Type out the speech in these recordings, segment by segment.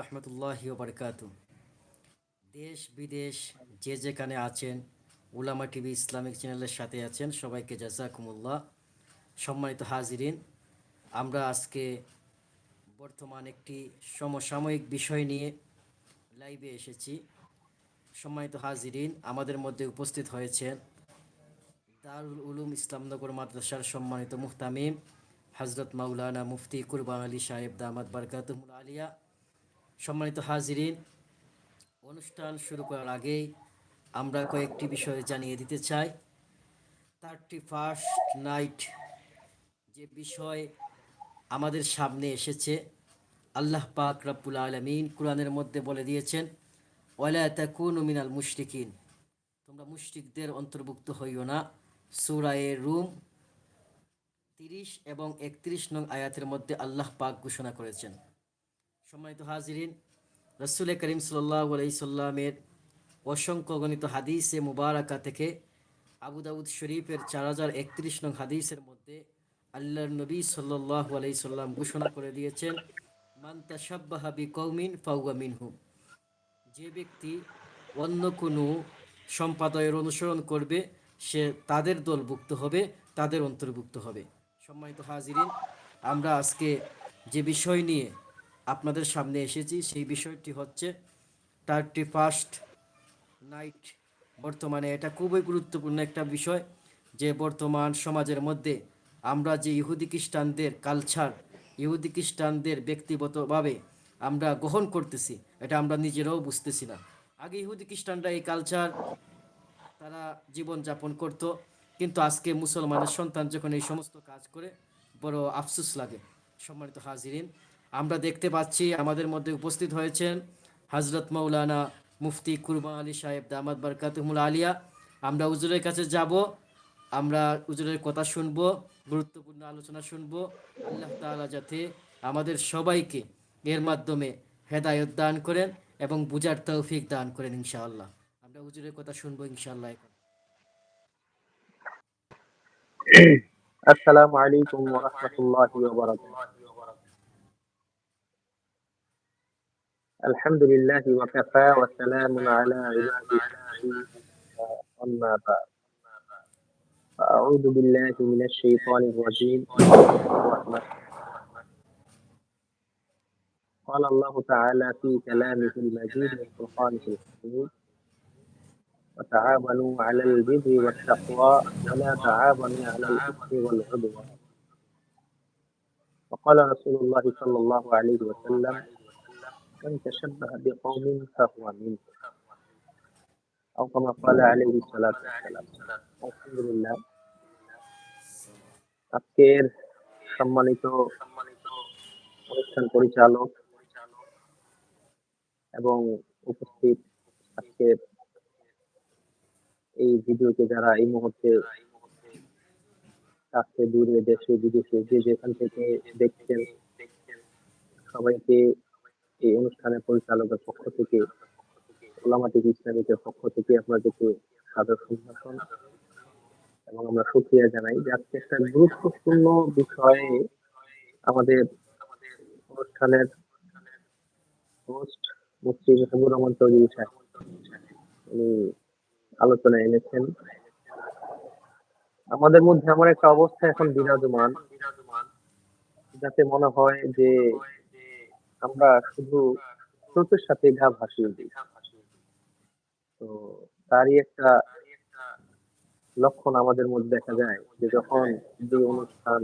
রহমতুল্লাহি বারকাত দেশ বিদেশ যে যেখানে আছেন, উলামা টিভি ইসলামিক চ্যানেলের সাথে আছেন, সবাইকে জাজাকুমুল্লাহ। সম্মানিত হাজিরিন, আমরা আজকে বর্তমান একটি সমসাময়িক বিষয় নিয়ে লাইভে এসেছি। সম্মানিত হাজিরিন, আমাদের মধ্যে উপস্থিত হয়েছেন দারুল উলুম ইসলামনগর মাদ্রাসার সম্মানিত মুহতামিম হজরত মাওলানা মুফতি কুরবান আলী সাহেব দামাদ বারকাতুমুল আলিয়া সম্মানিত হাজিরিন, অনুষ্ঠান শুরু করার আগেই আমরা কয়েকটি বিষয় জানিয়ে দিতে চাই। থার্টি ফার্স্ট নাইট যে বিষয় আমাদের সামনে এসেছে, আল্লাহ পাক রাব্বুল আলমিন কোরআনের মধ্যে বলে দিয়েছেন, ওয়ালা তাকুন মিনাল মুশরিকিন। তোমরা মুশরিকদের অন্তর্ভুক্ত হইও না। সুরায়ে রুম তিরিশ এবং একত্রিশ নং আয়াতের মধ্যে আল্লাহ পাক ঘোষণা করেছেন। সম্মানিত হাজিরিন রসুল করিম সাল্লাহ আলাইসাল্লামের অসংখ্য গণিত হাদিসে মুবারাকা থেকে আবু দাউদ শরীফের চার হাজার একত্রিশ নং হাদিসের মধ্যে আল্লাহর নবী সাল্লাহ আলাইসাল্লাম ঘোষণা করে দিয়েছেন মান্তা সাব্বাহাবি কৌমিন ফাউয়া মিনহু। যে ব্যক্তি অন্য কোনো সম্পাদয়ের অনুসরণ করবে, সে তাদের দলভুক্ত হবে, তাদের অন্তর্ভুক্ত হবে। সম্মানিত হাজিরিন, আমরা আজকে যে বিষয় নিয়ে আপনাদের সামনে এসেছি। সেই বিষয়টি হচ্ছে থার্টি ফার্স্ট নাইট। বর্তমানে এটা খুবই গুরুত্বপূর্ণ একটা বিষয় যে বর্তমান সমাজের মধ্যে আমরা যে ইহুদি খ্রিস্টানদের কালচার ইহুদি খ্রিস্টানদের ব্যক্তিগতভাবে আমরা গ্রহণ করতেছি, এটা আমরা নিজেরাও বুঝতেছি না। আগে ইহুদি খ্রিস্টানরা এই কালচার তারা জীবন যাপন করত, কিন্তু আজকে মুসলমানের সন্তান যখন এই সমস্ত কাজ করে, বড় আফসোস লাগে। সম্মানিত হাজিরিন আমরা দেখতে পাচ্ছি, আমাদের মধ্যে উপস্থিত হয়েছেন হজরত মৌলানা মুফতি কুরমা আলী সাহেব দামাদ বারকাতুমুল আলিয়া। আমরা উজুরের কাছে যাব, আমরা উজুরের কথা শুনব, গুরুত্বপূর্ণ আলোচনা শুনব। আল্লাহ তালা যাতে আমাদের সবাইকে এর মাধ্যমে হেদায়ত দান করেন এবং বুঝার তৌফিক দান করেন ইনশাআল্লাহ। আমরা উজুরের কথা শুনব ইনশাআল্লাহ এখন। আসসালামু আলাইকুম ওয়া রাহমাতুল্লাহি ওয়া বারাকাতুহু। الحمد لله وكفى وسلام على عباده أما بعد فأعوذ بالله من الشيطان الرجيم. قال الله تعالى في كلامه المجيد والفرقان الحميد وتعاونوا على البر والتقوى ولا تعاونوا على الإثم والعدوان. وقال رسول الله صلى الله عليه وسلم من تشبه بقوم فهو منه أو كما قال عليه الصلاة والسلام الحمد لله আজকের সম্মানিত অনুষ্ঠান পরিচালক এবং উপস্থিত আজকের এই ভিডিওকে যারা এই মুহূর্তে কাছে দূরে দেশে বিদেশে যে যেখান থেকে দেখছেন সবাইকে এই অনুষ্ঠানের পরিচালকের পক্ষ থেকে ওলামাটিক পক্ষ থেকে আপনাদেরকে সাদর সম্ভাষণ এবং আমরা সুক্রিয়া জানাই। যে আজকে একটা গুরুত্বপূর্ণ বিষয়ে আমাদের অনুষ্ঠানের হোস্ট মুহিবুর রহমান চৌধুরী সাহেব উনি আলোচনা এনেছেন। আমাদের মধ্যে এমন একটা অবস্থা এখন বিরাজমান, যাতে মনে হয় যে আমরা শুধু স্রোতের সাথে ঘা ভাসিয়ে দিই। তো তারই একটা লক্ষণ আমাদের মধ্যে দেখা যায় যে যখন যে অনুষ্ঠান,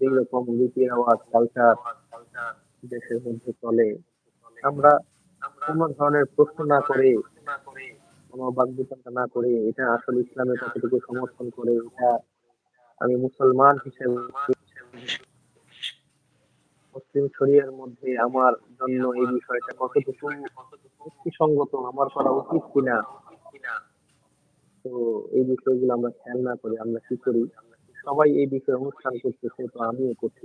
যে রকম রীতি আওয়াজ কালচার দেশের মধ্যে চলে, আমরা কোন ধরনের প্রশ্ন না করে, কোনো বাকবিতণ্ডা না করে, এটা আসলে ইসলামের কতটুকু সমর্থন করে, এটা আমি মুসলমান হিসেবে মুসলিম শরিয়ার মধ্যে আমার জন্য এই বিষয়টা কতটুকু যুক্তিসঙ্গত আমার করা উচিত কিনা? তো এই বিষয়গুলো আমরা খেয়াল না করে আমরা কি করি? সবাই এই বিষয়ে অনুষ্ঠান করতেছে, তো আমিও করছি।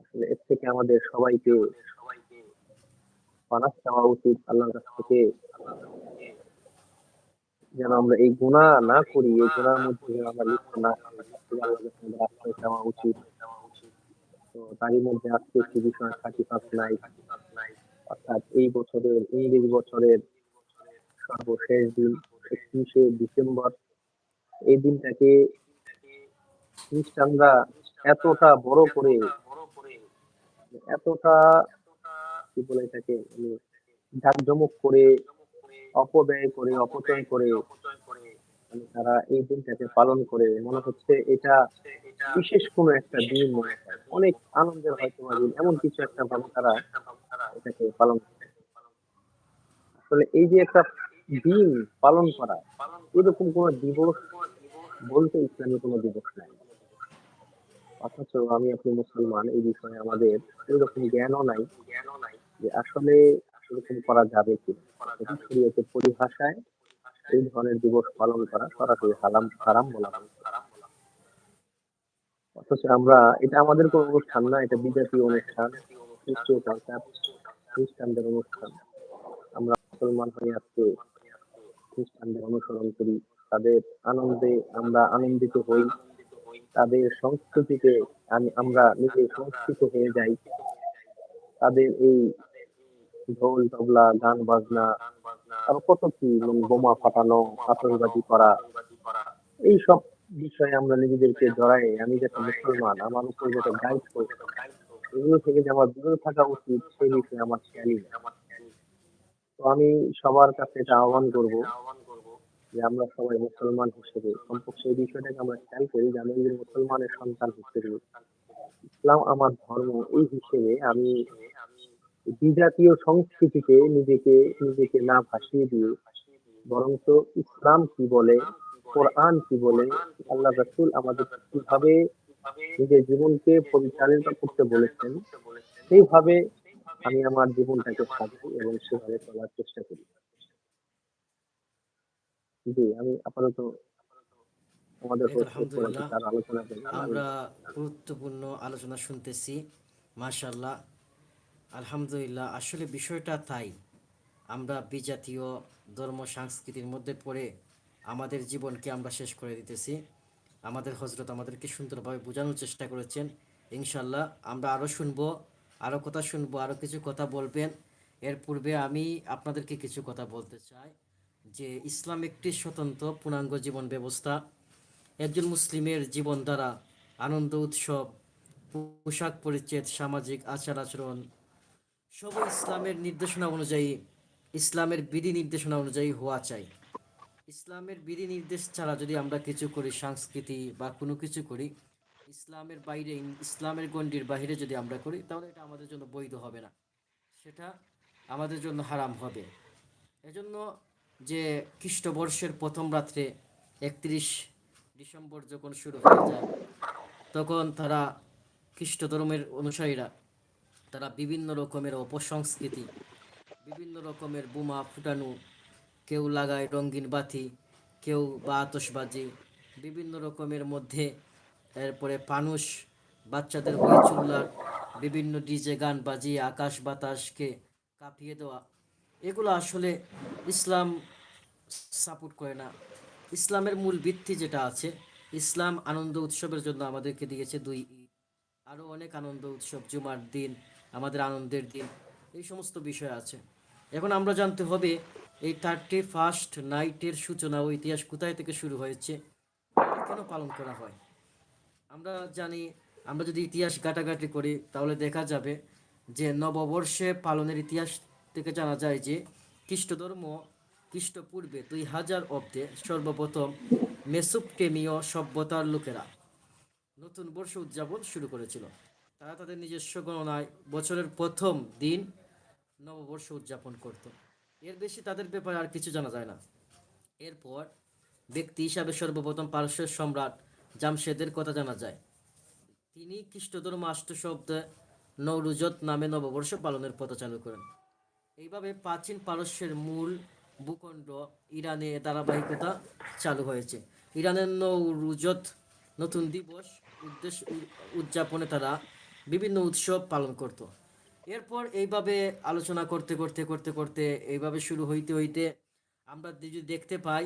আসলে এর থেকে আমাদের সবাইকে পানাস চাওয়া উচিত, আল্লাহর কাছ থেকে। যেন আমরা এই গুণা না করি, এই গুণার মধ্যে আমরা লিপ্ত না হই আল্লাহর কাছে আমাদের আশ্রয় চাওয়া উচিত। তো তারই মধ্যে আজকে একটি বিষয় ফার্স্ট নাইট অর্থাৎ এই বছরের ইংরেজ বছরের সর্বশেষ দিন, একত্রিশে ডিসেম্বর। এই দিনটাকে খ্রিস্টানরা এতটা বড় করে, এতটা কি বলে এটাকে মানে জাঁকজমক করে, অপব্যয় করে, অপচয় করে মানে তারা এই দিনটাকে পালন করে, মনে হচ্ছে এটা বিশেষ কোনো একটা দিন মনে হয়। অনেক আনন্দের হয়তো এমন কিছু একটা ভাবে তারা এটাকে পালন করে। আসলে এই যে একটা দিন পালন করা, এরকম কোনো দিবস বলতে ইসলামে কোনো দিবস নাই। অথচ আমি আপনি মুসলমান, এই বিষয়ে আমাদের এরকম জ্ঞানও নাই যে আসলে এরকম করা যাবে কি পরিভাষায় এই ধরনের দিবস পালন করা সরাসরি হারাম হারাম বলা হয়। অথচ আমরা, এটা আমাদের কোনো অনুষ্ঠান না, এটা বিজাতীয় অনুষ্ঠান খ্রিস্টানদের অনুষ্ঠান। আমরা মুসলমান হয়ে আজকে খ্রিস্টানদের অনুসরণ করি। তাদের আনন্দে আমরা আনন্দিত হই। তাদের সংস্কৃতিতে আমি, আমরা নিজে সংস্কৃত হয়ে যাই। তাদের এই ঢোল, তবলা, গান, বাজনা আর কত কি মানে বোমা ফাটানো আতঙ্কবাদী করা এই সব বিষয়ে আমরা নিজেদেরকে জড়াই। আমি যেটা মুসলমান আমার উপর যেটা দায়িত্ব এগুলো থেকে যে আমার দূরে থাকা উচিত সেই বিষয়ে আমার খেয়ালই। তো আমি সবার কাছে এটা আহ্বান করব যে আমরা সবাই মুসলমান হিসেবে কমপক্ষে এই বিষয়টাকে আমরা খেয়াল করি যে আমি মুসলমানের সন্তান হিসেবে। ইসলাম আমার ধর্ম এই হিসেবে আমি বিজাতীয় সংস্কৃতিতে নিজেকে নিজেকে না ভাসিয়ে দিয়ে বরঞ্চ ইসলাম কি বলে কোরআন কি বলে আল্লাহ রাসূল আমাদের কীভাবে নিজের জীবনকে পরিচালিত করতে বলেছেন সেইভাবে আমি আমার জীবনটাকে সাজাই এবং সেভাবে চলার চেষ্টা করি। জি আমি আপাতত আমাদের আলোচনা আমরা গুরুত্বপূর্ণ আলোচনা শুনতেছি। মাশাল্লাহ আলহামদুলিল্লাহ, আসলে বিষয়টা তাই। আমরা বিজাতীয় ধর্ম, সংস্কৃতির মধ্যে পড়ে আমাদের জীবনকে আমরা শেষ করে দিতেছি। আমাদের হজরত আমাদেরকে সুন্দরভাবে বোঝানোর চেষ্টা করেছেন। ইনশাল্লাহ আমরা আরও শুনব আরও কথা শুনব আরও কিছু কথা বলবেন। এর পূর্বে আমি আপনাদেরকে কিছু কথা বলতে চাই। যে ইসলাম একটি স্বতন্ত্র পূর্ণাঙ্গ জীবন ব্যবস্থা। একজন মুসলিমের জীবন দ্বারা আনন্দ, উৎসব, পোশাক পরিচ্ছেদ, সামাজিক আচার আচরণ সবই ইসলামের নির্দেশনা অনুযায়ী, ইসলামের বিধি নির্দেশনা অনুযায়ী হওয়া চাই। ইসলামের বিধি নির্দেশ ছাড়া যদি আমরা কিছু করি, সংস্কৃতি বা কোনো কিছু করি, ইসলামের বাইরে, ইসলামের গণ্ডির বাইরে যদি আমরা করি, তাহলে এটা আমাদের জন্য বৈধ হবে না। সেটা আমাদের জন্য হারাম হবে। এজন্য যে খ্রিস্টবর্ষের প্রথম রাত্রে একত্রিশ ডিসেম্বর যখন শুরু হয়ে যায়, তখন তারা খ্রিস্ট ধর্মের অনুসারীরা তারা বিভিন্ন রকমের অপসংস্কৃতি, বিভিন্ন রকমের বোমা ফুটানো, কেউ লাগায় রঙিন বাতি, কেউ বা আতশবাজি, বিভিন্ন রকমের মধ্যে এরপরে পানুষ বাচ্চাদের হইচুল্লার বিভিন্ন ডিজে গান বাজিয়ে আকাশ বাতাসকে কাঁপিয়ে দেওয়া। এগুলো আসলে ইসলাম সাপোর্ট করে না। ইসলামের মূল ভিত্তি যেটা আছে, ইসলাম আনন্দ উৎসবের জন্য আমাদেরকে দিয়েছে দুই ঈদ। আরও অনেক আনন্দ উৎসব, জুমার দিন আমাদের আনন্দের দিন, এই সমস্ত বিষয় আছে। এখন আমরা জানতে হবে, এই থার্টি ফার্স্ট নাইটের সূচনা ও ইতিহাস কোথায় থেকে শুরু হয়েছে কেন পালন করা হয়? আমরা জানি, আমরা যদি ইতিহাস ঘাটাঘাটি করি, তাহলে দেখা যাবে যে নববর্ষে পালনের ইতিহাস থেকে জানা যায় যে খ্রিস্ট ধর্ম খ্রিস্টপূর্বে দুই হাজার অব্দে সর্বপ্রথম মেসোপটেমীয় সভ্যতার লোকেরা নতুন বর্ষ উদযাপন শুরু করেছিল। তারা তাদের নিজস্ব গণনায় বছরের প্রথম দিন নববর্ষ উদযাপন করত। এর বেশি তাদের ব্যাপারে আর কিছু জানা যায় না। এরপর ব্যক্তি হিসাবে সর্বপ্রথম পারস্যের সম্রাট জামশেদের কথা জানা যায়। তিনি খ্রিস্টধর্ম আষ্টশব্দে নৌরুজত নামে নববর্ষ পালনের পথ চালু করেন। এইভাবে প্রাচীন পারস্যের মূল ভূখণ্ড ইরানে ধারাবাহিকতা চালু হয়েছে। ইরানের নৌরুজত নতুন দিবস উদ্দেশ্য উদযাপনে তারা বিভিন্ন উৎসব পালন করত। এরপর এইভাবে আলোচনা করতে করতে করতে করতে এইভাবে শুরু হইতে হইতে আমরা যদি দেখতে পাই,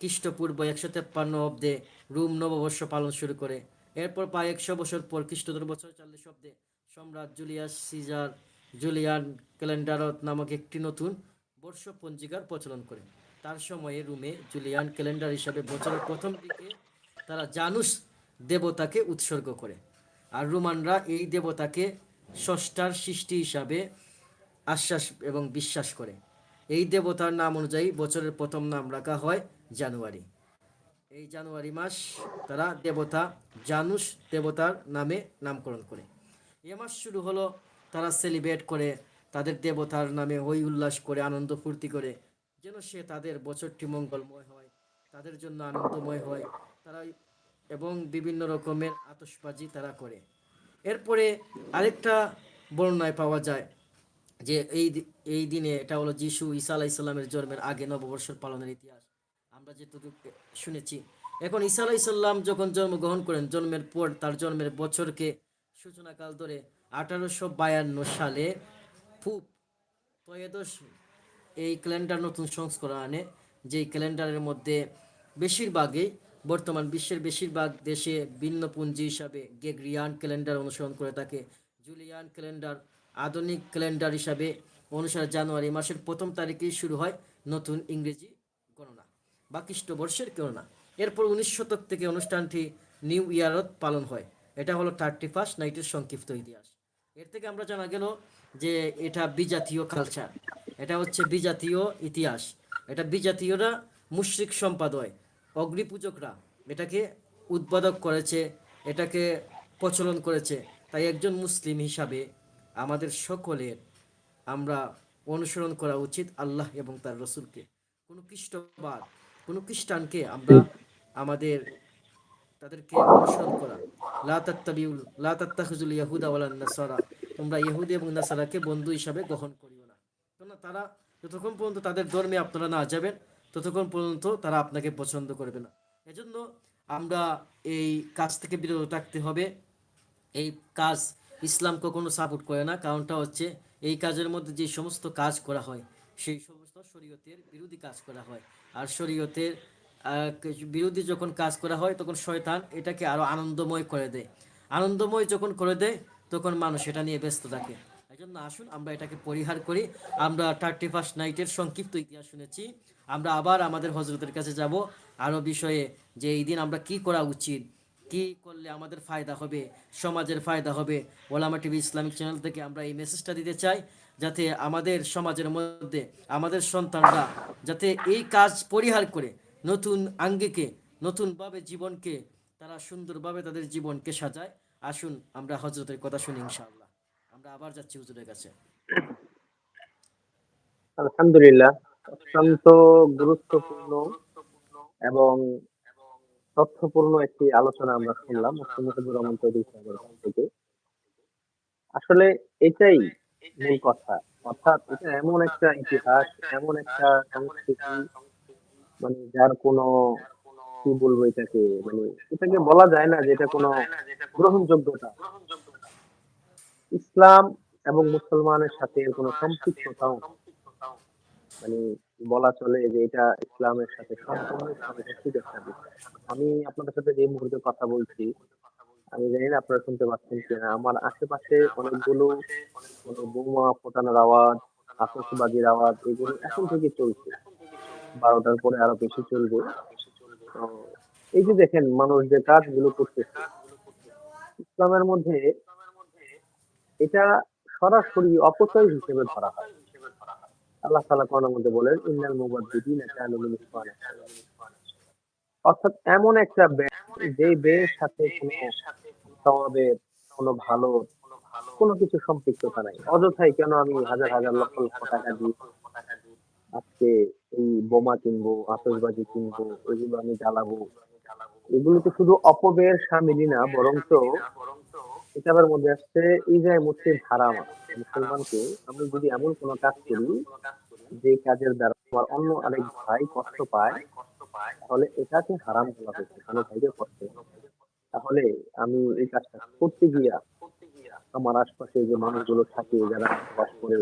খ্রিস্টপূর্ব একশো তেপ্পান্ন অব্দে রুম নববর্ষ পালন শুরু করে। এরপর প্রায় একশো বছর পর খ্রিস্টধর্ম বছর চল্লিশ অব্দে সম্রাট জুলিয়াস সিজার জুলিয়ান ক্যালেন্ডারত নামক একটি নতুন বর্ষ পঞ্জিকার প্রচলন করে। তার সময়ে রুমে জুলিয়ান ক্যালেন্ডার হিসাবে বছরের প্রথম দিকে তারা জানুস দেবতাকে উৎসর্গ করে। আর রোমানরা এই দেবতাকে ষষ্ঠার সৃষ্টি হিসাবে আশ্বাস এবং বিশ্বাস করে। এই দেবতার নাম অনুযায়ী বছরের প্রথম নাম রাখা হয় জানুয়ারি। এই জানুয়ারি মাস তারা দেবতা জানুস দেবতার নামে নামকরণ করে। এ মাস শুরু হলো তারা সেলিব্রেট করে, তাদের দেবতার নামে হই উল্লাস করে, আনন্দ ফুর্তি করে। যেন সে তাদের বছরটি মঙ্গলময় হয়, তাদের জন্য আনন্দময় হয়। তারা এবং বিভিন্ন রকমের আতশবাজি তারা করে। এরপরে আরেকটা বর্ণনায় পাওয়া যায় যে এই এই দিনে, এটা হলো যিশু ঈসা আলাহ ইসলামের জন্মের আগে নববর্ষের পালনের ইতিহাস। আমরা যেটুকু শুনেছি, এখন ঈসা আলাহ ইসলাম যখন জন্মগ্রহণ করেন, জন্মের পর তার জন্মের বছরকে সূচনাকাল ধরে আঠারোশো বায়ান্ন সালে ফুপ ত্রয়োদশ এই ক্যালেন্ডার নতুন সংস্করণ আনে যেই ক্যালেন্ডারের মধ্যে বেশিরভাগই বর্তমান বিশ্বের বেশিরভাগ দেশে ভিন্ন পুঞ্জি হিসাবে গেগ্রিয়ান ক্যালেন্ডার অনুসরণ করে থাকে। জুলিয়ান ক্যালেন্ডার আধুনিক ক্যালেন্ডার হিসাবে অনুসারে জানুয়ারি মাসের প্রথম তারিখেই শুরু হয় নতুন ইংরেজি গণনা বা খ্রিস্টবর্ষের গণনা। এরপর উনিশ শতক থেকে অনুষ্ঠানটি নিউ ইয়ারত পালন হয়। এটা হলো থার্টি ফার্স্ট নাইটের সংক্ষিপ্ত ইতিহাস। এর থেকে আমরা জানা গেল যে এটা বিজাতীয় কালচার এটা হচ্ছে বিজাতীয় ইতিহাস। এটা বিজাতীয়রা মুশ্রিক সম্পাদয়। অগ্নিপূজকরা এটাকে উদ্বোধক করেছে, এটাকে প্রচলন করেছে। তাই একজন মুসলিম হিসাবে আমাদের সকলের আমরা অনুসরণ করা উচিত আল্লাহ এবং তার রসুলকে। কোনো খ্রিস্টবাদ, কোনো খ্রিস্টানকে আমরা আমাদের তাদেরকে অনুসরণ করা। লা তাত্তাবিউল লা তাত্তাখিজুল ইয়াহুদা ওয়ালা নাসারা। তোমরা ইহুদি এবং নাসারাকে বন্ধু হিসাবে গ্রহণ করিও না। কেননা তারা যতক্ষণ পর্যন্ত তাদের ধর্মে আপনারা না যাবেন ততক্ষণ পর্যন্ত তারা আপনাকে পছন্দ করবে না। এজন্য আমরা এই কাজ থেকে বিরত থাকতে হবে। এই কাজ ইসলাম কখনো সাপোর্ট করে না। কারণটা হচ্ছে এই কাজের মধ্যে যে সমস্ত কাজ করা হয়, সেই সমস্ত শরীয়তের বিরোধী কাজ করা হয়। আর শরীয়তের বিরোধী যখন কাজ করা হয়, তখন শয়তান এটাকে আরও আনন্দময় করে দেয়। আনন্দময় যখন করে দেয়, তখন মানুষ এটা নিয়ে ব্যস্ত থাকে। জন্য আসুন, আমরা এটাকে পরিহার করি। আমরা থার্টি ফার্স্ট নাইটের সংক্ষিপ্ত ইতিহাস শুনেছি। আমরা আবার আমাদের হজরতের কাছে যাব। আরও বিষয়ে যে এই দিন আমরা কি করা উচিত, কি করলে আমাদের ফায়দা হবে, সমাজের ফায়দা হবে, ওলামা টিভি ইসলামিক চ্যানেল থেকে আমরা এই মেসেজটা দিতে চাই, যাতে আমাদের সমাজের মধ্যে, আমাদের সন্তানরা যাতে এই কাজ পরিহার করে, নতুন আঙ্গিকে, নতুনভাবে জীবনকে, তারা সুন্দরভাবে তাদের জীবনকে সাজায়। আসুন, আমরা হজরতের কথা শুনি, ইনশাআল্লাহ। আমরা আবার যাচ্ছি হুজুরের কাছে। আলহামদুলিল্লাহ, অত্যন্ত গুরুত্বপূর্ণ এবং তথ্যপূর্ণ একটি আলোচনা আমরা শুনলাম থেকে। আসলে এটাই মূল কথা, অর্থাৎ এটা এমন একটা ইতিহাস, এমন একটা সংস্কৃতি মানে যার কোনো কি বলব এটাকে মানে এটাকে বলা যায় না যে এটা কোনো গ্রহণযোগ্যতা। ইসলাম এবং মুসলমানের সাথে এর কোনো সম্পৃক্ততাও মানে বলা চলে যে এটা ইসলামের সাথে সম্পূর্ণ আমি আপনাদের সাথে যে মুহূর্তে কথা বলছি, আমি জানি না আপনারা শুনতে পাচ্ছেন কিনা। আমার আশেপাশে অনেকগুলো বোমা ফোটানোর আওয়াজ, আতশবাজির আওয়াজ, এগুলো এখন থেকে চলছে। বারোটার পরে আরও বেশি চলবে। তো এই যে দেখেন, মানুষ যে কাজগুলো করতেছে, ইসলামের মধ্যে এটা সরাসরি অপচয় হিসেবে ধরা হয়। আল্লাহ তাআলা কোরআনের মধ্যে বলেন, ইন্নাল মুবাদ্দিদিনা অর্থাৎ এমন একটা ব্যয় যে ব্যয়ের সাথে কোনো কোনো ভালো, কোনো কিছু সম্পৃক্ততা নাই। অযথাই কেন আমি হাজার হাজার লক্ষ লক্ষ টাকা দিয়ে আজকে এই বোমা কিনবো, আতশবাজি কিনবো এগুলো আমি জ্বালাবো? এগুলো তো শুধু অপব্যয়ের সামিলই না, বরঞ্চ কিতাবের মধ্যে আসছে মুসলিম হারাম মুসলমানকে আমি যদি এমন কাজ করি যে কাজের দ্বারা আমার অন্য ভাই কষ্ট পায়, তাহলে এটাকে হারাম বলা হয়েছে কষ্ট তাহলে আমি এই কাজটা করতে গিয়া আমার আশপাশে যে মানুষগুলো থাকে যারা বসবাস করে,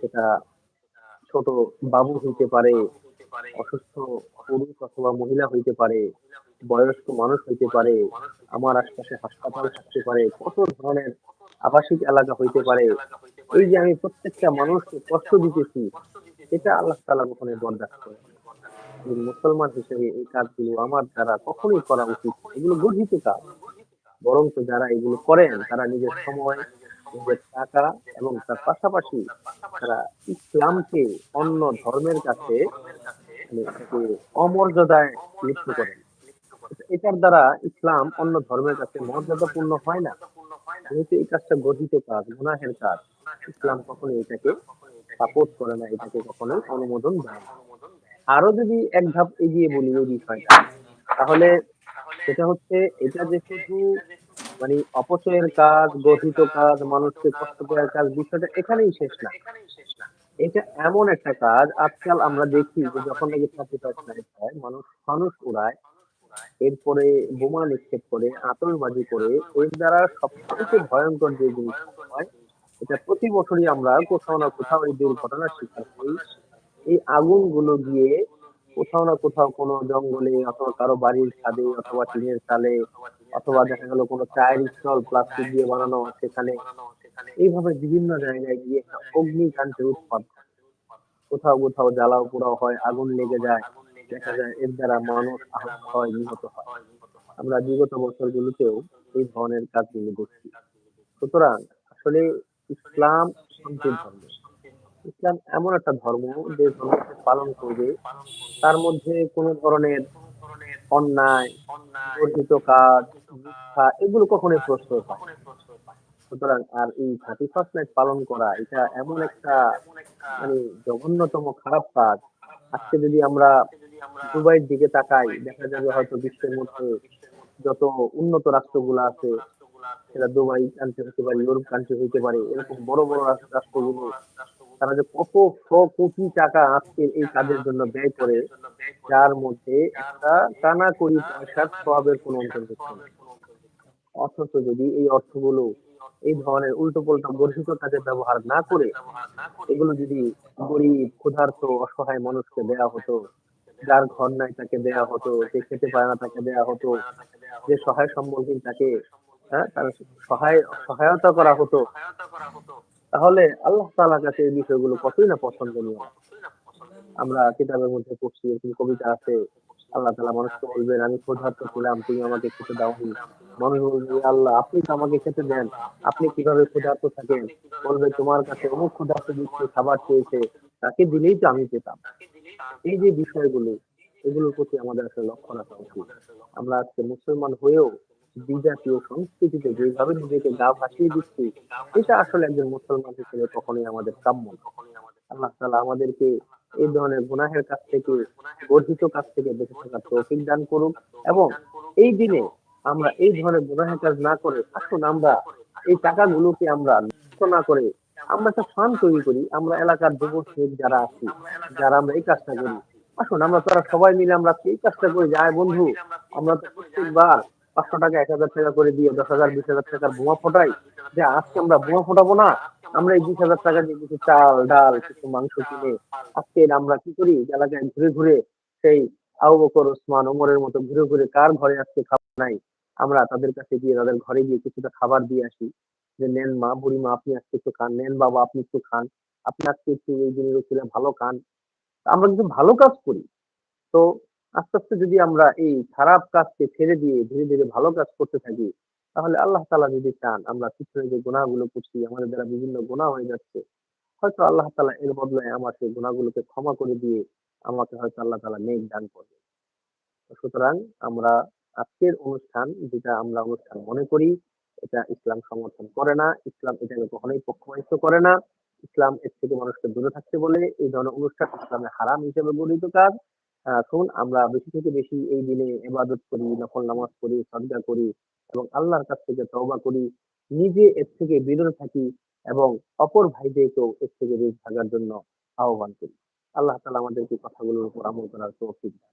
সেটা ছোট বাবু হইতে পারে, অসুস্থ পুরুষ অথবা মহিলা হইতে পারে বয়স্ক মানুষ হইতে পারে, আমার আশপাশে হাসপাতাল থাকতে পারে, কত ধরনের আবাসিক এলাকা হইতে পারে এই যে আমি প্রত্যেকটা মানুষকে কষ্ট দিতেছি, এটা আল্লাহ তালা কখনোই বরদাস্ত করে মুসলমান হিসেবে এই কাজগুলো আমার দ্বারা কখনোই করা উচিত এগুলো গর্হিত কাজ। বরঞ্চ যারা এগুলো করেন, তারা নিজের সময়, নিজের টাকা এবং তার পাশাপাশি তারা ইসলামকে অন্য ধর্মের কাছে মানে অমর্যাদায় লিপ্ত করেন। এটার দ্বারা ইসলাম অন্য ধর্মের কাছে মর্যাদাপূর্ণ হয় না। যেহেতু এই কাজটা গঠিত কাজ, গুনাহের কাজ, ইসলাম কখনো এটাকে সাপোর্ট করে না, এটাকে কখনো অনুমোদন দেয় না। আরও যদি এক ধাপ এগিয়ে বলি, এই বিষয়টা, তাহলে সেটা হচ্ছে এটা যে শুধু মানে অপচয়ের কাজ, গঠিত কাজ, মানুষকে কষ্ট দেওয়ার কাজ, বিষয়টা এখানেই শেষ না। এটা এমন একটা কাজ, আজকাল আমরা দেখি যে যখন নাকি থার্টি হয়, মানুষ মানুষ উড়ায় এরপরে বোমা নিক্ষেপ করে আতঙ্কবাজি করে, এর দ্বারা সবথেকে ভয়ঙ্কর যে জিনিসটা হয়, এটা প্রতি বছরই আমরা কোথাও না কোথাও এই দুর্ঘটনার শিকার হই। এই আগুনগুলো গিয়ে কোথাও না কোথাও কোনো জঙ্গলে অথবা কারও বাড়ির ছাদে অথবা টিনের চালে অথবা দেখা গেল কোনো চায়ের স্টল প্লাস্টিক দিয়ে বানানো সেখানে। এইভাবে বিভিন্ন জায়গায় গিয়ে অগ্নিকাণ্ডের উৎপাদ কোথাও কোথাও জ্বালাও পোড়াও হয়, আগুন লেগে যায়। দেখা যায়, এর দ্বারা মানুষ আহত হয়, নিহত হয়। আমরা বিগত বছরগুলোতেও এই ধরনের কাজগুলো দেখছি। সুতরাং আসলে ইসলাম শান্তির ধর্ম। ইসলাম এমন একটা ধর্ম যে ধর্মকে পালন করবে, তার মধ্যে কোনো ধরনের অন্যায় গর্হিত কাজ, মিথ্যা এগুলো কখনোই প্রশ্রয় পায় সুতরাং আর এই থার্টি ফার্স্ট নাইট পালন করা, এটা এমন একটা মানে জঘন্যতম খারাপ কাজ। আজকে যদি আমরা দুবাইয়ের দিকে তাকাই দেখা যাবে হয়তো বিশ্বের মধ্যে যত উন্নত রাষ্ট্রগুলো আছে সেটা দুবাই কান্ট্রি হতে পারে ইউরোপ কান্ট্রি হতে পারে এরকম বড় বড় রাষ্ট্র- রাষ্ট্রগুলো তারা যে কত শ কোটি টাকা আজকে এই কাজের জন্য ব্যয় করে যার মধ্যে একটা টানা করি পয়সার সবের কোনো অন্তর্ভুক্ত নেই। অথচ যদি এই অর্থগুলো এই ধরনের উল্টো পাল্টা বর্ধিত কাজে ব্যবহার না করে এগুলো যদি গরিব ক্ষুধার্ত অসহায় মানুষকে দেয়া হতো যার ঘর নাই তাকে দেয়া হতো, যে খেতে পায় না তাকে দেয়া হতো, যে সহায় সম্বলহীন তাকে হ্যাঁ সহায়, সহায়তা করা হতো। তাহলে আল্লাহ তাআলার কাছে এই বিষয়গুলো কতই না পছন্দনীয়? আমরা কিতাবের মধ্যে পড়ছি, এরকম কবিতা আছে, আল্লাহ তালা মানুষকে বলবেন, আমি ক্ষুধার্ত ছিলাম, তুমি আমাকে খেতে দাওনি। মানুষ বলবে "ইয়া আল্লাহ, আপনি তো আমাকে খেতে দেন, আপনি কীভাবে ক্ষুধার্ত থাকেন? বলবে, তোমার কাছে অমুক ক্ষুধার্ত দিচ্ছে, খাবার চেয়েছে তাকে দিলেই তো আমি পেতাম। এই যে বিষয়গুলো এগুলোর প্রতি আমাদের আসলে লক্ষ্য রাখা উচিত। আমরা আজকে মুসলমান হয়েও বিজাতীয় সংস্কৃতিতে যেভাবে নিজেকে গা ভাসিয়ে দিচ্ছি এটা আসলে একজন মুসলমান হিসেবে কখনোই আমাদের কাম্য আল্লাহ তাআলা আমাদেরকে এই ধরনের গুনাহের কাছ থেকে গর্হিত কাজ থেকে বেঁচে থাকার তৌফিক দান করুক এবং এই দিনে আমরা এই ধরনের গুনাহের কাজ না করে আসুন আমরা এই টাকাগুলোকে আমরা নষ্ট না করে আমরা একটা ফান্ড তৈরি করি, আমরা এলাকার যুব যারা আছি, যারা আমরা এই কাজটা করি। আসুন, আমরা তারা সবাই মিলে আমরা এই কাজটা করি। যে আয় বন্ধু, আমরা তো প্রত্যেকবার পাঁচশো টাকা, এক হাজার টাকা করে দিয়ে দশ হাজার, বিশ হাজার টাকার বোমা ফোটাই। যে আজকে আমরা বোমা ফোটাবো না, আমরা এই বিশ হাজার টাকা দিয়ে কিছু চাল, ডাল, কিছু মাংস কিনে আজকে আমরা কি করি? এলাকায় ঘুরে ঘুরে সেই আবু বকর, ওসমান, ওমরের মতো ঘুরে ঘুরে কার ঘরে আজকে খাবার নাই? আমরা তাদের কাছে গিয়ে, তাদের ঘরে গিয়ে কিছুটা খাবার দিয়ে আসি। যে নেন মা বুড়ি মা আপনি আজকে একটু খান, নেন বাবা, আপনি একটু খান, আপনি আজকে একটু এই দিনের ছিলেন ভালো খান। আমরা কিন্তু ভালো কাজ করি। তো আস্তে আস্তে যদি আমরা এই খারাপ কাজকে ছেড়ে দিয়ে ধীরে ধীরে ভালো কাজ করতে থাকি, তাহলে আল্লাহ তাআলা যদি চান আমরা পিছনে যে গুনাহগুলো করছি, আমাদের দ্বারা বিভিন্ন গুনাহ হয়ে যাচ্ছে, হয়তো আল্লাহ তালা এর বদলে আমার সেই গুনাহগুলোকে ক্ষমা করে দিয়ে আমাকে হয়তো আল্লাহ তালা নেক দান করবে। সুতরাং আমরা আজকের অনুষ্ঠান যেটা আমরা অনুষ্ঠান মনে করি এটা ইসলাম সমর্থন করে না, ইসলাম এটাকে কখনোই পক্ষপাতিত্ব করে না। ইসলাম এর থেকে মানুষকে দূরে থাকতে বলে এই ধরনের অনুষ্ঠান ইসলামে হারাম হিসেবে গণিত কাজ। এখন আমরা বেশি থেকে বেশি এই দিনে ইবাদত করি, নফল নামাজ পড়ি সদকা করি এবং আল্লাহর কাছ থেকে তওবা করি, নিজে এর থেকে বিরত থাকি এবং অপর ভাইদেরকেও এর থেকে বেশ থাকার জন্য আহ্বান করি। আল্লাহ তাআলা আমাদেরকে কথাগুলোর উপর আমল করার তৌফিক দান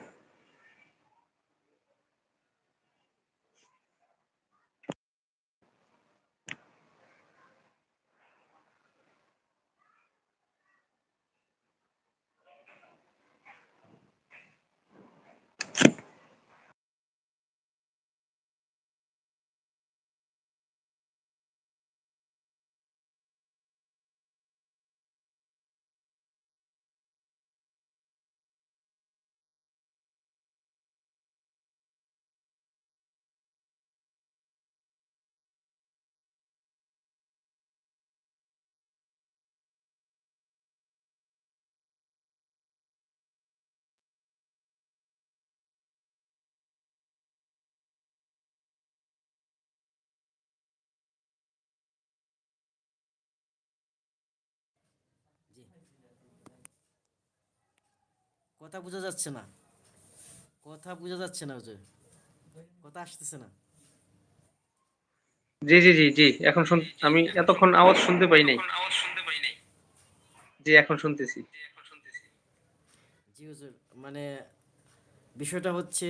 কথা বোঝা যাচ্ছে না। কথা বোঝা যাচ্ছে না হুজুর কথা আসতেছে না। জি জি জি জি এখন শুন আমি এতক্ষণ আওয়াজ শুনতে পাই নাই। জি এখন শুনতেছি। জি হুজুর মানে বিষয়টা হচ্ছে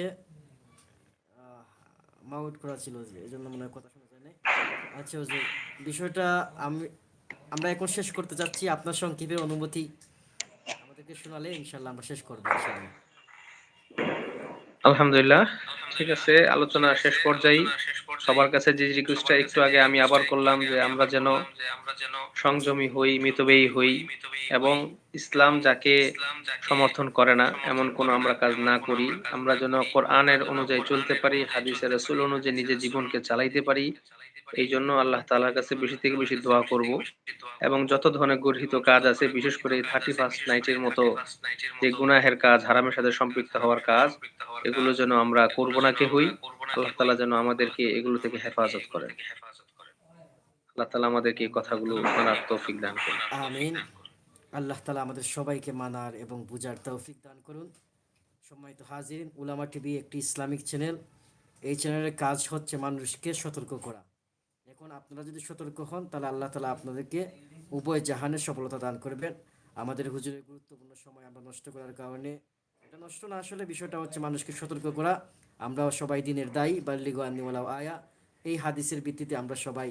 মাউট করা ছিল যে এই জন্য মনে হয় কথা শোনা যায় নাই। আচ্ছা হুজুর বিষয়টা আমি আমরা এখন শেষ করতে যাচ্ছি। আপনার সংক্ষেপের অনুমতি আমাদেরকে শোনালে ইনশাল্লাহ আমরা শেষ করব আলহামদুলিল্লাহ, ঠিক আছে, আলোচনা শেষ পর্যায়ে। সবার কাছে যে রিকোয়েস্টটা একটু আগে আমি আবার করলাম যে আমরা যেন সংযমী হই, মিতব্যয়ী হই এবং ইসলাম যাকে সমর্থন করে না, এমন কোন আমরা কাজ না করি। আমরা যেন কোরআনের অনুযায়ী চলতে পারি, হাদিসের রাসূল অনুযায়ী নিজের জীবনকে চালাইতে পারি। এই জন্য আল্লাহ তালার কাছে বেশি থেকে বেশি দোয়া করব। এবং যত ধরনের গর্হিত কাজ আছে, বিশেষ করে থার্টি ফার্স্ট নাইটের মতো যে গুনাহের কাজ, হারামের সাথে সম্পৃক্ত হওয়ার কাজ, এগুলো যেন আমরা করব না কেহই, আল্লাহ তাআলা যেন আমাদেরকে এগুলো থেকে হেফাজত করেন। আল্লাহ তাআলা আমাদেরকে এই কথাগুলো মানার তৌফিক দান করুন। আমিন। আল্লাহ তালা আমাদের সবাইকে মানার এবং বুঝার তৌফিক দান করুন। সম্মানিত হাজির উলামা টিভি একটি ইসলামিক চ্যানেল। এই চ্যানেলের কাজ হচ্ছে মানুষকে সতর্ক করা। এখন আপনারা যদি সতর্ক হন, তাহলে আল্লাহ তালা আপনাদেরকে উভয় জাহানের সফলতা দান করবেন। আমাদের হুজুরের গুরুত্বপূর্ণ সময় আমরা নষ্ট করার কারণে এটা নষ্ট না, আসলে বিষয়টা হচ্ছে মানুষকে সতর্ক করা। আমরাও সবাই দিনের দায়ী, বাল্লিগো আন্নিওয়ালা আয়া। এই হাদিসের ভিত্তিতে আমরা সবাই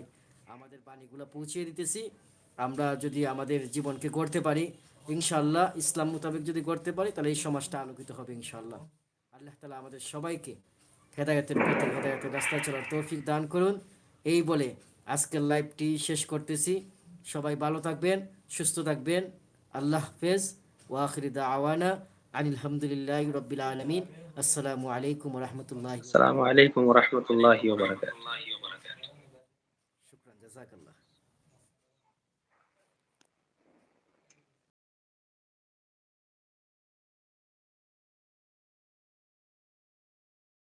আমাদের বাণীগুলো পৌঁছিয়ে দিতেছি। আমরা যদি আমাদের জীবনকে গড়তে পারি ইনশাল্লাহ ইসলাম মোতাবেক যদি গড়তে পারি, তাহলে এই সমাজটা আলোকিত হবে ইনশাল্লাহ আল্লাহ তালা আমাদের সবাইকে হেদায়তের পথে হেদায়তের রাস্তায় চলার তৌফিক দান করুন। এই বলে আজকের লাইভটি শেষ করতেছি। সবাই ভালো থাকবেন, সুস্থ থাকবেন। আল্লাহ হাফেজ। ওয়াখরিদা আওয়ানা আনিল রবিল আলমিন। আসসালামু আলাইকুম রহমতুল্লাহ। আসসালামু আলাইকুম রাহমাতুল্লাহি